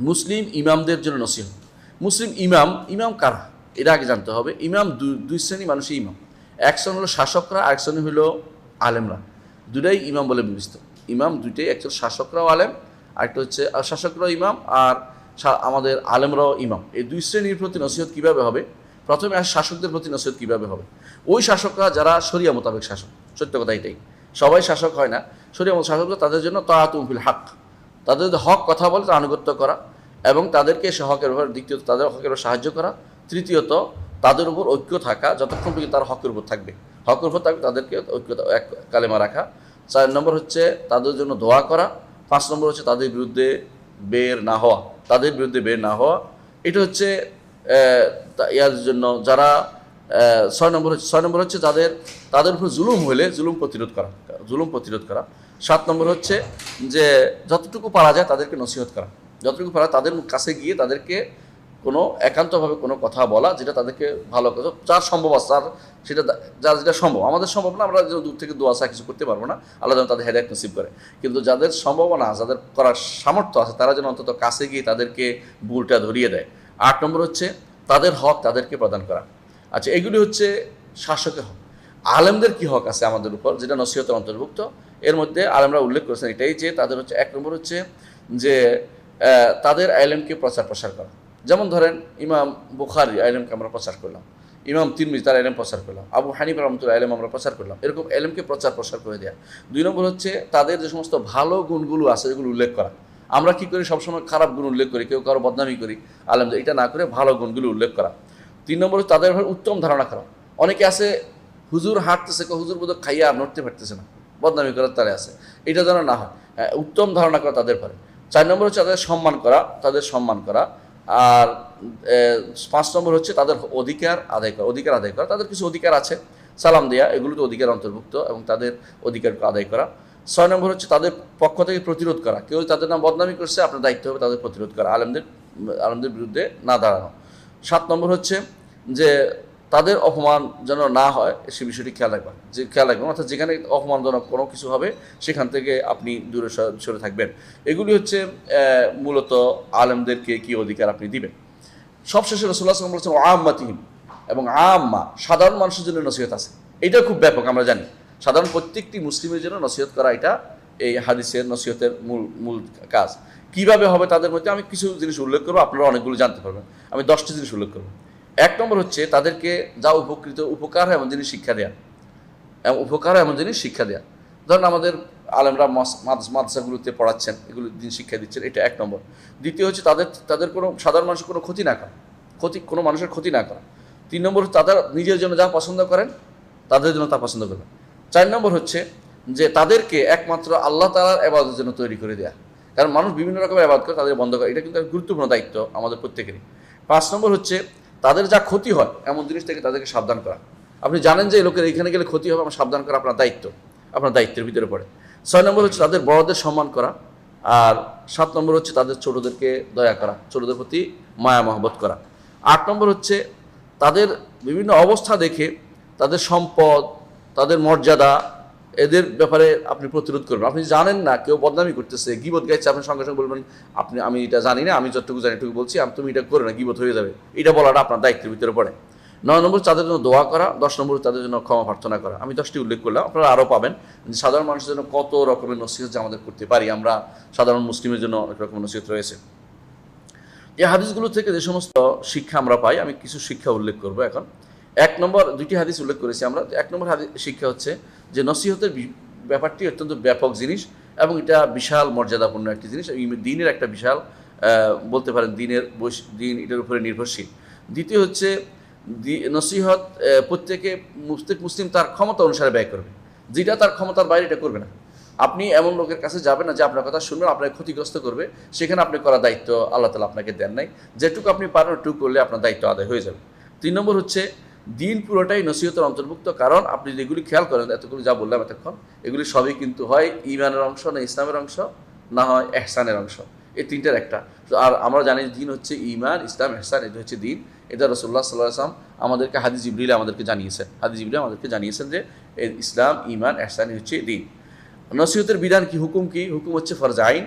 মুসলিম ইমামদের জন্য নসিহত। মুসলিম ইমাম ইমাম কারা? এটা আগে জানতে হবে। ইমাম দুই শ্রেণি মানুষই ইমাম। এক শ্রেণি হলো শাসকরা আর এক শ্রেণি হলো আলেমরা। দুটাই ইমাম বলে বিবেচিত। ইমাম দুইটাই একজন শাসকরাও আলেম আরেকটা হচ্ছে শাসকরাও ইমাম আর আমাদের আলেমরাও ইমাম। এই দুই শ্রেণির প্রতি নসিহত কীভাবে হবে? প্রথমে আর শাসকদের প্রতি নসিহত কীভাবে হবে? ওই শাসকরা যারা শরিয়া মোতাবেক শাসক, সত্য কথা এটাই। সবাই শাসক হয় না। মোতাবেক শাসকরা তাদের জন্য তাহাতুফিল হাক। তাদের যদি হক কথা বলে তার আনুগত্য করা এবং তাদেরকে সে হকের উপর দ্বিতীয়ত তাদের হকের সাহায্য করা। তৃতীয়ত, তাদের উপর ঐক্য থাকা, যতক্ষণ পর্যন্ত তার হকের উপর থাকবে। হকের উপর থাকবে, তাদেরকে ঐক্য এক কালেমা রাখা। চার নম্বর হচ্ছে, তাদের জন্য দোয়া করা। পাঁচ নম্বর হচ্ছে তাদের বিরুদ্ধে বের না হওয়া, তাদের বিরুদ্ধে বের না হওয়া। এটা হচ্ছে ইয়ার জন্য যারা ছয় নম্বর হচ্ছে, ছয় নম্বর হচ্ছে যাদের তাদের উপর জুলুম হলে জুলুম প্রতিরোধ করা, জুলুম প্রতিরোধ করা। সাত নম্বর হচ্ছে যে যতটুকু পারা যায় তাদেরকে নসিহত করা, যতটুকু পারা তাদের কাছে গিয়ে তাদেরকে কোনো একান্তভাবে কোনো কথা বলা যেটা তাদেরকে ভালো কথা যার সম্ভব আছে তার সেটা যার যেটা সম্ভব। আমাদের সম্ভব না, আমরা যে দূর থেকে দোয়া চা কিছু করতে পারব না, আল্লাহ যেন তাদের হেদায়ত নসিব করে। কিন্তু যাদের সম্ভাবনা যাদের করার সামর্থ্য আছে, তারা যেন অন্তত কাছে গিয়ে তাদেরকে ভুলটা ধরিয়ে দেয়। আট নম্বর হচ্ছে, তাদের হক তাদেরকে প্রদান করা। আচ্ছা এগুলি হচ্ছে শাসকের হক। আলেমদের কি হক আছে আমাদের উপর, যেটা নসিহতের অন্তর্ভুক্ত? এর মধ্যে আলেমরা উল্লেখ করেছেন এটাই যে, তাদের হচ্ছে এক নম্বর হচ্ছে যে তাদের আইলেমকে প্রচার প্রসার করা। যেমন ধরেন ইমাম বুখারি আইলেমকে আমরা প্রচার করলাম ইমাম তিরমিজ তার এলেম প্রচার করলাম আবু হানিফ রহমতুল্লাহ এলেম আমরা প্রচার করলাম এরকম এলেমকে প্রচার প্রসার করে দেওয়া দুই নম্বর হচ্ছে তাদের যে সমস্ত ভালো গুণগুলো আছে এগুলো উল্লেখ করা। আমরা কি করি? সবসময় খারাপ গুণ উল্লেখ করি কেউ কারও বদনামি করি আলেমদের এটা না করে ভালো গুণগুলো উল্লেখ করা। তিন নম্বর তাদের উত্তম ধারণা করা। অনেকে আছে হুজুর হাঁটতেছে হুজুর বোধ খাইয়া আর নড়তে পারতেছে না বদনামি করার তারে আছে। এটা যেন না হয় হ্যাঁ, উত্তম ধারণা করা তাদের পারে চার নম্বর হচ্ছে তাদের সম্মান করা তাদের সম্মান করা। আর পাঁচ নম্বর হচ্ছে তাদের অধিকার আদায় করা, অধিকার আদায় করা। তাদের কিছু অধিকার আছে। সালাম দেয়া, এগুলো তো অধিকার অন্তর্ভুক্ত এবং তাদের অধিকার আদায় করা। ছয় নম্বর হচ্ছে তাদের পক্ষ থেকে প্রতিরোধ করা। কেউ তাদের নাম বদনামি করছে, আপনার দায়িত্ব হবে তাদের প্রতিরোধ করা, আলমদের আলমদের বিরুদ্ধে না দাঁড়ানো। সাত নম্বর হচ্ছে যে তাদের অপমান যেন না হয়, সে বিষয়টি খেয়াল রাখবেন যে খেয়াল রাখবেন, অর্থাৎ যেখানে অপমানজনক কোনো কিছু হবে, সেখান থেকে আপনি দূরে সরে- থাকবেন। এগুলি হচ্ছে মূলত আলেমদেরকে কি অধিকার আপনি দিবেন? সবশেষে রসুল্লাহ সাল্লাম বলছেন আম্মাতিহীন এবং আম্মা, সাধারণ মানুষের জন্য নসিহত আছে। এটা খুব ব্যাপক, আমরা জানি। সাধারণ প্রত্যেকটি মুসলিমের জন্য নসিহত করা এটা এই হাদিসের নসিহতের মূল মূল কাজ। কীভাবে হবে তাদের মধ্যে আমি কিছু জিনিস উল্লেখ করব, আপনারা অনেকগুলো জানতে পারবেন। আমি দশটি জিনিস উল্লেখ করব। এক নম্বর হচ্ছে তাদেরকে যা উপকৃত, উপকার হয় এমন জিনিস শিক্ষা দেয়া। এবং উপকার হয় এমন জিনিস শিক্ষা দেয়া। ধরুন আমাদের আলেমরা মাদ্রাসাগুলোতে পড়াচ্ছেন, এগুলো দিন শিক্ষা দিচ্ছেন, এটা এক নম্বর। দ্বিতীয় হচ্ছে তাদের তাদের কোনো সাধারণ মানুষের কোনো ক্ষতি না করা। ক্ষতি, কোনো মানুষের ক্ষতি না করা। তিন নম্বর হচ্ছে তাদের নিজের জন্য যা পছন্দ করেন, তাদের জন্য তা পছন্দ করবেন। চার নম্বর হচ্ছে যে তাদেরকে একমাত্র আল্লাহ তালার আবাদের জন্য তৈরি করে দেয়া। কারণ মানুষ বিভিন্ন রকমের আবাদ করে, তাদের বন্ধ করে, এটা কিন্তু গুরুত্বপূর্ণ দায়িত্ব আমাদের প্রত্যেকেরই। পাঁচ নম্বর হচ্ছে তাদের যা ক্ষতি হয় এমন জিনিস থেকে তাদেরকে সাবধান করা। আপনি জানেন যে লোকের এখানে গেলে ক্ষতি হবে আমার সাবধান করা আপনার দায়িত্ব আপনার দায়িত্বের ভিতরে পড়ে। ছয় নম্বর হচ্ছে তাদের বড়দের সম্মান করা আর সাত নম্বর হচ্ছে তাদের ছোটদেরকে দয়া করা ছোটদের প্রতি মায়া মহব্বত করা। আট নম্বর হচ্ছে তাদের বিভিন্ন অবস্থা দেখে তাদের সম্পদ তাদের মর্যাদা এদের ব্যাপারে আপনি প্রতিরোধ করবেন। আপনি জানেন না, কেউ বদনামি করতেছে, গিবত গাইছে, আপনি সঙ্গে সঙ্গে বলবেন, আপনি, আমি এটা জানি না, আমি যতটুকু জানি এটুকু বলছি, আমি, তুমি এটা করো না, গিবত হয়ে যাবে। এটা বলাটা আপনার দায়িত্বের ভিতরে পড়ে। নয় নম্বর, তাদের জন্য দোয়া করা, দশ নম্বর, তাদের জন্য ক্ষমা প্রার্থনা করা। আমি দশটি উল্লেখ করলাম, আপনারা আরও পাবেন। সাধারণ মানুষের জন্য কত রকমের নসিহত যে আমাদের করতে পারি, আমরা সাধারণ মুসলিমের জন্য অনেক রকমের নসিহত রয়েছে। এই হাদিসগুলো থেকে যে সমস্ত শিক্ষা আমরা পাই, আমি কিছু শিক্ষা উল্লেখ করব এখন। এক নম্বর দুইটি হাদিস উল্লেখ করেছি আমরা এক নম্বর হাদিস শিক্ষা হচ্ছে যে নসিহতের ব্যাপারটি অত্যন্ত ব্যাপক জিনিস এবং এটা বিশাল মর্যাদাপূর্ণ একটি জিনিস। দিনের একটা বিশাল বলতে পারেন দিনের দিন এটার উপরে নির্ভরশীল। দ্বিতীয় হচ্ছে নসিহত প্রত্যেকে প্রত্যেক মুসলিম তার ক্ষমতা অনুসারে ব্যয় করবে। যেটা তার ক্ষমতার বাইরে এটা করবে না। আপনি এমন লোকের কাছে যাবেন না যে আপনার কথা শুনবেন আপনাকে ক্ষতিগ্রস্ত করবে, সেখানে আপনি করার দায়িত্ব আল্লাহ তালা আপনাকে দেন নাই। যেটুকু আপনি পারেন ওটুকু করলে আপনার দায়িত্ব আদায় হয়ে যাবে। তিন নম্বর হচ্ছে দিন পুরোটাই নসিহতের অন্তর্ভুক্ত, কারণ আপনি যেগুলি খেয়াল করেন, এতগুলো যা বললাম এতক্ষণ, এগুলি সবই কিন্তু হয় ইমানের অংশ না ইসলামের অংশ, না হয় এহসানের অংশ। এই তিনটার একটা। আর আমরা জানি দিন হচ্ছে ইমান ইসলাম, এহসান, এটা হচ্ছে দিন। এটা রসুল্লাহ সাল্লাহ আসলাম আমাদেরকে, হাদিস জিবরিল আমাদেরকে জানিয়েছেন হাদিস জিবরিল আমাদেরকে জানিয়েছেন যে ইসলাম ইমান এহসানই হচ্ছে দিন। নসিহতের বিধান কি, হুকুম কি? হুকুম হচ্ছে ফরজ আইন।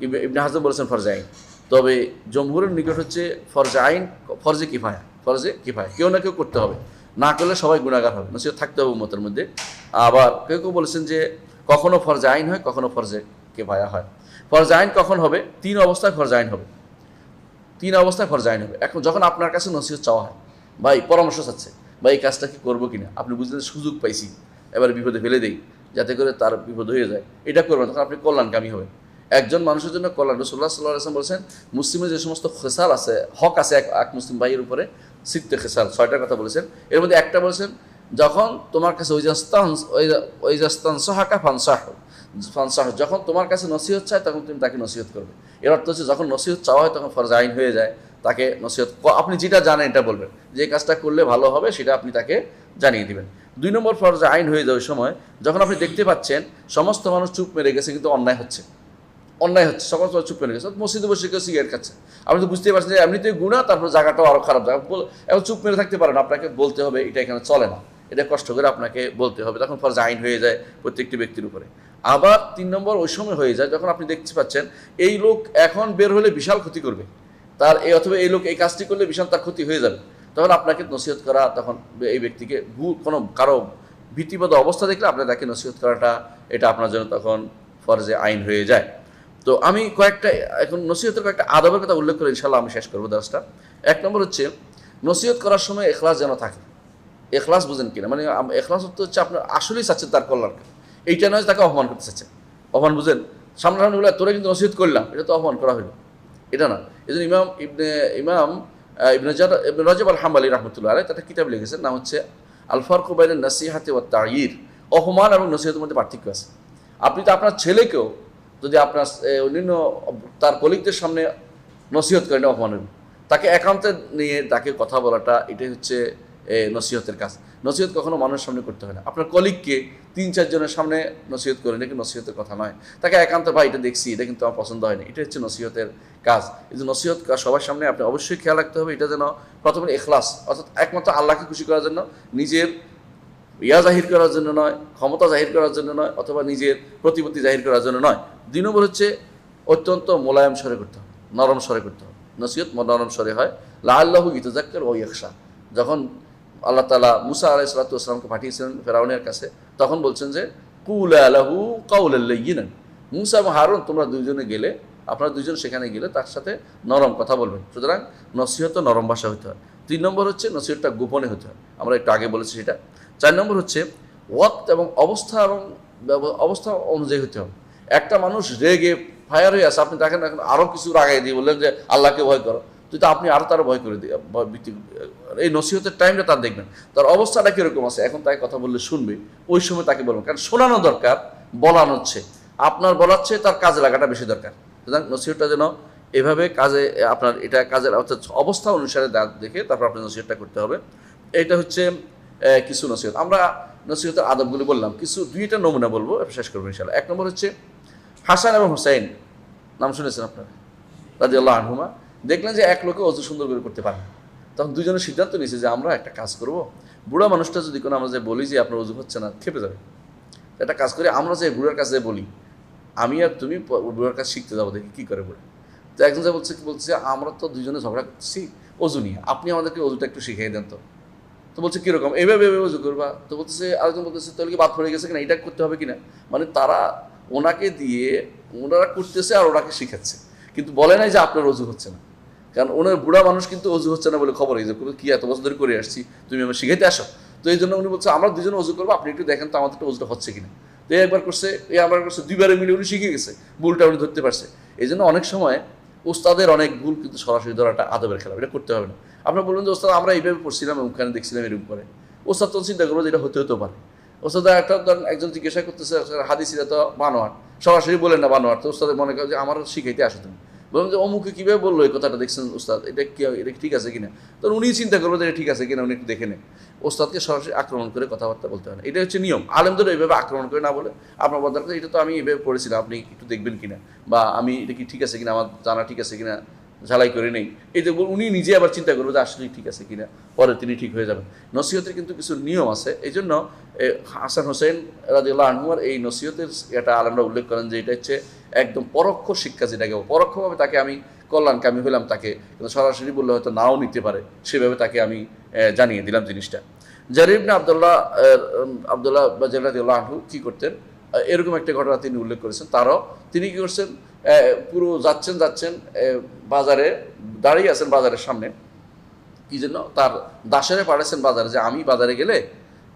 ইব- ইবনে হাজম বলেছেন ফরজ আইন। তবে জমহুরের নিকট হচ্ছে ফরজ আইন, ফরজে কিফায়া। ফরজে কিফায়া কেউ না কেউ করতে হবে। না করলে সবাই গুণাগার হবে। নসিহত থাকতে হবে মতের মধ্যে। আবার কেউ কেউ বলেছেন যে, কখনো ফরজ আইন হয়, কখনো ফরজে কিফায়া হয়। ফরজ আইন কখন হবে? তিন অবস্থায় ফরজ আইন হবে। তিন অবস্থায় ফরজ আইন হবে। এখন যখন আপনার কাছে নসিহত চাওয়া হয়, ভাই, পরামর্শ চাচ্ছে বা এই কাজটা কি করব কিনা? আপনি বুঝলেন সুযোগ পাইছি। এবার বিপদে ফেলে দেই, যাতে করে তার বিপদ হয়ে যায়। এটা করবেন, তখন আপনি কল্যাণকামী হবেন। একজন মানুষের জন্য কল্যাণ। রসুল্লাহ সাল্লাহ আসলাম বলছেন, মুসলিমের যে সমস্ত খেসাল আছে, হক আছে এক এক মুসলিম ভাইয়ের উপরে সিত্তে খেসাল। ছয়টার কথা বলেছেন। এর মধ্যে একটা বলেছেন, যখন তোমার কাছে ওই জাস্তান ওই জাস্তান সহাকা ফানসাহ ফানসাহ, যখন তোমার কাছে নসিহত চায়, তখন তুমি তাকে নসিহত করবে। এর অর্থ হচ্ছে, যখন নসিহত চাওয়া হয়, তখন ফরজ আইন হয়ে যায়, তাকে নসিহত আপনি যেটা জানেন, এটা বলবেন। যে কাজটা করলে ভালো হবে, সেটা আপনি তাকে জানিয়ে দিবেন। দুই নম্বর ফরজ আইন হয়ে যাওয়ার সময়, যখন আপনি দেখতে পাচ্ছেন, সমস্ত মানুষ চুপ মেরে গেছে, কিন্তু অন্যায় হচ্ছে। অন্যায় হচ্ছে, সকল সময় চুপ মেরে গেছে। মসজিদে বসে কেউ সিগারেট খাচ্ছে। আপনি তো বুঝতেই পারছেন যে এমনিতেই গুণা তারপর জায়গাটাও আরও খারাপ। জায়গা এখন চুপ মেরে থাকতে পারেন, আপনাকে বলতে হবে এটা এখানে চলে না। এটা কষ্ট করে আপনাকে বলতে হবে, তখন ফরজ আইন হয়ে যায় প্রত্যেকটি ব্যক্তির উপরে। আবার তিন নম্বর, ওই সময় হয়ে যায় যখন আপনি দেখতে পাচ্ছেন, এই লোক এখন বের হলে বিশাল ক্ষতি করবে। তার এই অথবা এই লোক এই কাজটি করলে বিশাল তার ক্ষতি হয়ে যাবে। তখন আপনাকে নসিহত করা, তখন এই ব্যক্তিকে ভুল, কোনো কারও ভীতিবদ্ধ অবস্থা দেখলে আপনার তাকে নসিহত করাটা, এটা আপনার জন্য তখন ফরজে আইন হয়ে যায়। তো আমি কয়েকটা, এখন নসিহতের কয়েকটা আদবের কথা উল্লেখ করে ইনশাল্লাহ আমি শেষ করব দশটা এক নম্বর হচ্ছে, নসিহত করার সময় এখলাস যেন থাকে। এখলাস বুঝেন কিনা মানে এখলাস অর্থ হচ্ছে আপনার আসলেই চাচ্ছেন তার কল্যাণকে। এইটা নয় তাকে অপমান করতে চাচ্ছেন। অপমান বুঝেন? সামনে বলে তোরা কিন্তু নসিহত করলাম, এটা তো অপমান করা হলো এটা না। এই জন্য ইমাম ইবনে ইমাম ইবনে রজব আল হাম্বালি রহমতুল্লাহ আলাই তার কিতাব লিখেছেন, নাম হচ্ছে আলফার কুবাইন নাসিহাতে ও তাইর অপমান এবং নসিহতের মধ্যে পার্থক্য আছে। আপনি তো আপনার ছেলেকেও যদি আপনার অন্যান্য তার কলিগদের সামনে নসিহত করেন, এটা অপমান হবে। তাকে একান্তে নিয়ে তাকে কথা বলাটা, এটাই হচ্ছে নসিহতের কাজ। নসিহত কখনো মানুষের সামনে করতে হয় না। আপনার কলিগকে তিন চারজনের সামনে নসিহত করেন, এটা নসিহতের কথা নয়। তাকে একান্ত, ভাই, এটা দেখছি, এটা কিন্তু আমার পছন্দ হয়নি। এটা হচ্ছে নসিহতের কাজ। এই যে নসিহত সবার সামনে আপনি অবশ্যই খেয়াল রাখতে হবে, এটা যেন প্রথমে এখলাস অর্থাৎ একমাত্র আল্লাহকে খুশি করার জন্য, নিজের ইয়া জাহির করার জন্য নয়, ক্ষমতা জাহির করার জন্য নয়, অথবা নিজের প্রতিপত্তি জাহির করার জন্য নয়। দুই নম্বর হচ্ছে অত্যন্ত মোলায়ম স্বরে করতে হবে, নরম স্বরে করতে হবে। নসিহত নরম স্বরে হয় লা আল্লাহু ইতজাক্কর ও ইয়কশা যখন আল্লাহ তালা মুসা আলাই সালাতামকে পাঠিয়েছিলেন ফেরাউনের কাছে, তখন বলছেন যে, কুল আলাহু কাউলাল্লাইনান মুসা এবং হারুন, তোমরা দুইজনে গেলে, আপনারা দুইজন সেখানে গেলে তার সাথে নরম কথা বলবেন। সুতরাং নসিহত নরম ভাষা হতে হয়। তিন নম্বর হচ্ছে নসিহতটা গোপনে হতে হয়। আমরা একটু আগে বলেছি সেটা। চার নম্বর হচ্ছে, ওয়াক্ত এবং অবস্থা এবং অবস্থা অনুযায়ী হতে হবে। একটা মানুষ রেগে ফায়ার হয়ে আছে আপনি দেখেন এখন আরও কিছু রাগাই দিয়ে বললেন যে, আল্লাহকে ভয় করো। তো আপনি আরও তারও ভয় করে দিয়ে এই নসিহতের টাইমটা তার দেখবেন। তার অবস্থাটা কীরকম আছে? এখন তাকে কথা বললে শুনবে, ওই সময় তাকে বলবেন। কারণ শোনানো দরকার, বলানো হচ্ছে। আপনার বলার চেয়ে তার কাজে লাগাটা বেশি দরকার। সুতরাং নসিহতটা যেন এভাবে কাজে, আপনার এটা কাজের অর্থাৎ অবস্থা অনুসারে দেখে তারপর আপনি নসিহতটা করতে হবে। এটা হচ্ছে কিছু নসিহত। আমরা নসিহতের আদবগুলি বললাম। কিছু, দুইটা নমুনা বলব শেষ করব ইনশাল্লাহ এক নম্বর হচ্ছে হাসান এবং হুসাইন, নাম শুনেছেন আপনারা? রাজি আল্লাহ আনহুমা। দেখলেন যে এক লোকে অজু সুন্দর করে করতে পারে তখন দুজনে সিদ্ধান্ত নিয়েছে যে আমরা একটা কাজ করব। বুড়া মানুষটা যদি কোনো আমরা যে বলি যে আপনার অজু হচ্ছে না, খেপে যাবে। একটা কাজ করে আমরা যে বুড়ার কাছে বলি, আমি আর তুমি বুড়ার কাছে শিখতে যাব, দেখি কী করে বুড়া। তো একজন যা বলছে বলছে, আমরা তো দুজনে ঝগড়া করছি অজু নিয়ে। আপনি আমাদেরকে অজুটা একটু শিখিয়ে দেন তো। তো বলছে কীরকম এভাবে এভাবে অজু করবা। তো বলতেছে, আরেকজন বলতেছে, তাহলে কি বাদ পড়ে গেছে কিনা? এটা করতে হবে কিনা? মানে তারা ওনাকে দিয়ে ওনারা করতেছে আর ওনাকে শিখাচ্ছে। কিন্তু বলে নাই যে আপনার অজু হচ্ছে না। কারণ ওনার বুড়া মানুষ কিন্তু অজু হচ্ছে না বলে খবর এই যে কি এত বছর ধরে করে আসছি, তুমি আমার শিখাইতে আসো। তো এই জন্য উনি বলছে, আমরা দুজনে অজু করব, আপনি একটু দেখেন তো আমাদের অজুটা হচ্ছে কিনা? তো এই একবার করছে এই আবার করছে দুইবারে মিলে উনি শিখে গেছে, ভুলটা উনি ধরতে পারছে। এই জন্য অনেক সময় ওস্তাদের অনেক ভুল কিন্তু সরাসরি ধরাটা আদবের খেলা, এটা করতে হবে না। আপনার বলুন যে, ওস্তাদ, আমরা এইভাবে পড়ছিলাম ওখানে দেখছিলাম এরকম করে। ওস্তাদ তো চিন্তা করব যে এটা হতে হতেও পারে। ওস্তাদ একটা ধরেন একজন জিজ্ঞাসা করতেছে হাদিস এটা তো বানোয়ার সরাসরি বলেন না বানোয়ার তো ওস্তাদের মনে করে যে আমার শিখাইতে আসো তুমি। বললাম যে, অমুকে কীভাবে বলল এই কথাটা? দেখছেন ওস্তাদ, এটা কি, এটা ঠিক আছে কিনা? তখন উনি চিন্তা করব যে, এটা ঠিক আছে কিনা? উনি একটু দেখে নেন। ওস্তাদকে সরাসরি আক্রমণ করে কথাবার্তা বলতে হয় এটা হচ্ছে নিয়ম। আলেমদের এইভাবে আক্রমণ করে না বলে আপনার বদার এটা তো আমি এইভাবে পড়েছিলাম আপনি একটু দেখবেন কিনা? বা, আমি, এটা কি ঠিক আছে কিনা? আমার জানা ঠিক আছে কিনা? ঝালাই করে নেই। এই যে উনি নিজে আবার চিন্তা করবে যে আসলে ঠিক আছে কিনা, পরে তিনি ঠিক হয়ে যাবেন। নসিহতের কিন্তু কিছু নিয়ম আছে। এই জন্য হাসান হোসেন রাজিউল্লাহ আনহুয়ার এই নসিহতের এটা আলমরা উল্লেখ করেন যে এটা হচ্ছে একদম পরোক্ষ শিক্ষা যেটাকে। পরোক্ষভাবে তাকে আমি কল্যাণকামী হলাম তাকে, কিন্তু সরাসরি বললে হয়তো নাও নিতে পারে। সেভাবে তাকে আমি জানিয়ে দিলাম জিনিসটা। জারিবনে আবদুল্লাহ আবদুল্লাহ বা জেলাদিউল্লাহ আনহু কী করতেন? এরকম একটা ঘটনা তিনি উল্লেখ করেছেন। তারও তিনি কী করছেন? পুরো যাচ্ছেন যাচ্ছেন বাজারে, দাঁড়িয়ে আছেন বাজারের সামনে। কি জন্য? তার দাসেরে পাঠাচ্ছেন বাজারে যে আমি বাজারে গেলে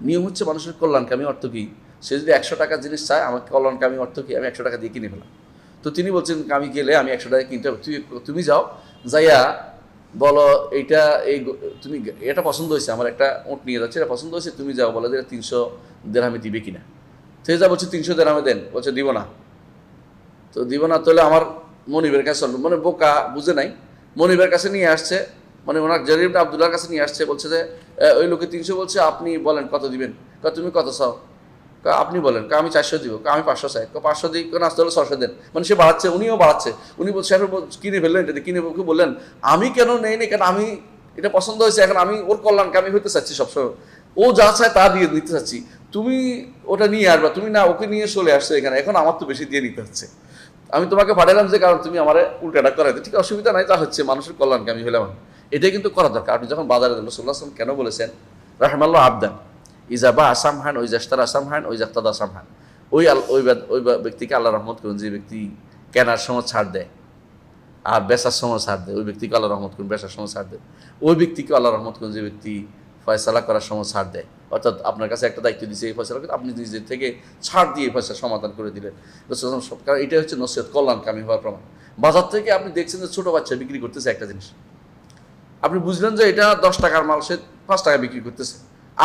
নিয়ম হচ্ছে মানুষের কল্যাণকামী অর্থ কী সে যদি একশো টাকার জিনিস চায়, আমাকে কল্যাণকামী অর্থ কি আমি একশো টাকা দিয়ে কিনে ফেলাম। তো তিনি বলছেন, আমি গেলে আমি একশো টাকা কিনতে হবে। তুই, তুমি যাও, যাইয়া বলো, এইটা, এই তুমি, এটা পছন্দ হয়েছে, আমার একটা ওট নিয়ে যাচ্ছে, এটা পছন্দ হয়েছে, তুমি যাও, বলো যে তিনশো দেড়হামে দিবে কিনা? যা বলছে তিনশো দেড়হামে দেন, বলছে দিব না। তো দিব না, তাহলে আমার মনিবের কাছে মানে বোকা বুঝে নাই। মনিবের কাছে নিয়ে আসছে মানে ওনার জরিব আবদুল্লার কাছে নিয়ে আসছে, বলছে যে ওই লোকে তিনশো বলছে, আপনি বলেন কত দিবেন? তুমি কত চাও? আপনি বলেন। আমি চারশো দিব আমি পাঁচশো চাই। পাঁচশো দিই কেন আসতে হলে ছশো দেন। মানে সে বাড়াচ্ছে, উনিও বাড়াচ্ছে। উনি বলছে কিনে ফেললেন এটা কিনে ওকে বললেন, আমি কেন নেই নি, কেন আমি, এটা পছন্দ হয়েছে, এখন আমি ওর কল্যাণকে আমি হইতে চাচ্ছি সবসময়। ও যা চায় তা দিয়ে নিতে চাচ্ছি। তুমি ওটা নিয়ে আসবা, তুমি না, ওকে নিয়ে চলে আসছো এখানে, এখন আমার তো বেশি দিয়ে নিতে হচ্ছে। আমি তোমাকে পাঠালাম যে, কারণ তুমি আমার উল্টাটা করাইতে। ঠিক, অসুবিধা নাই তা হচ্ছে, মানুষের কল্যাণকামী হলাম। এটাই কিন্তু করা দরকার। আপনি যখন বাজারে রসুল্লাহ আসলাম কেন বলেছেন, রাহমাল্লাহ আবদান, ইজা বা আসাম হান ওই জাস্তার আসাম হান ওই জাক্তাদ আসাম হান ওই ওই ওই ব্যক্তিকে আল্লাহ রহমত করুন, যে ব্যক্তি কেনার সময় ছাড় দেয়, আর বেচার সময় ছাড় দেয়, ওই ব্যক্তিকে আল্লাহ রহমত করুন, বেচার সময় ছাড় দেয়। ওই ব্যক্তিকে আল্লাহ রহমত করুন, যে ব্যক্তি ফয়সালা করার সময় ছাড় দেয়। অর্থাৎ আপনার কাছে একটা দায়িত্ব দিয়েছে এই ফয়সালা করতে, আপনি নিজের থেকে ছাড় দিয়ে এই ফয়সলা সমাধান করে দিলেন। কারণ এটা হচ্ছে নসিহত কল্যাণকামী হওয়ার প্রমাণ। বাজার থেকে আপনি দেখছেন যে ছোটো বাচ্চা বিক্রি করতেছে একটা জিনিস। আপনি বুঝলেন যে এটা দশ টাকার মাল সে পাঁচ টাকা বিক্রি করতেছে।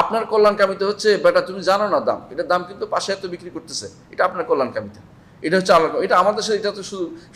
আপনার কল্যাণকামিতে হচ্ছে বেটা তুমি জানো না দাম। এটার দাম কিন্তু পাশে এত বিক্রি করতেছে এটা আপনার কল্যাণকামিতে। এটা হচ্ছে আল্লাহ এটা আমাদের সাথে এটা তো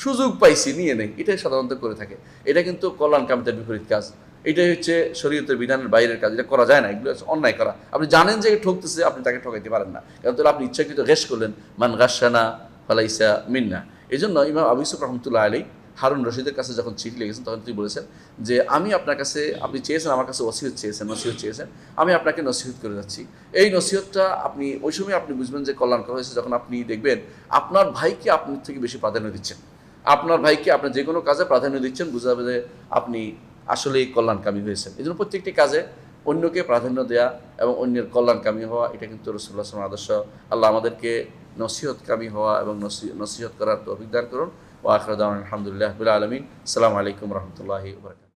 সুযোগ পাইছি নিয়ে নেই। এটাই সাধারণত করে থাকে। এটা কিন্তু কল্যাণকামিতার বিপরীত কাজ। এটাই হচ্ছে শরীয়তের বিধানের বাইরের কাজ, এটা করা যায় না, এগুলো অন্যায় করা। আপনি জানেন যে ঠকতেছে, আপনি তাকে ঠকাইতে পারেন না। কারণ তাহলে আপনি ইচ্ছাকৃত গেস করলেন, মান গাসানা ফালাইসা মিন্না। এই জন্য ইমাম আবু ইউসুফ রহমতুল্লাহ আলী হারুন রশিদের কাছে যখন চিঠি লিখেছেন, তখন তিনি বলেছেন যে, আমি আপনার কাছে, আপনি চেয়েছেন, আমার কাছে ওসিয়ত চেয়েছেন, নসিহত চেয়েছেন, আমি আপনাকে নসিহত করে যাচ্ছি। এই নসিহতটা আপনি, ওই সময় আপনি বুঝবেন যে কল্যাণকর হয়েছে, যখন আপনি দেখবেন আপনার ভাইকে আপনার থেকে বেশি প্রাধান্য দিচ্ছেন। আপনার ভাইকে আপনার যে কোনো কাজে প্রাধান্য দিচ্ছেন, বুঝাবে যে আপনি আসলেই কল্যাণকামী হয়েছেন। এই জন্য প্রত্যেকটি কাজে অন্যকে প্রাধান্য দেওয়া এবং অন্যের কল্যাণকামী হওয়া, এটা কিন্তু রসুল্লাহ আসলাম আদর্শ। আল্লাহ আমাদেরকে নসিহতকামী হওয়া এবং নসি- নসিহত করার তো অভিজ্ঞান করুন। ও আখরদান আলহামদুলিল্লাহ আলমিন। সালাম আলাইকুম রহমতুল্লাহি বরকাত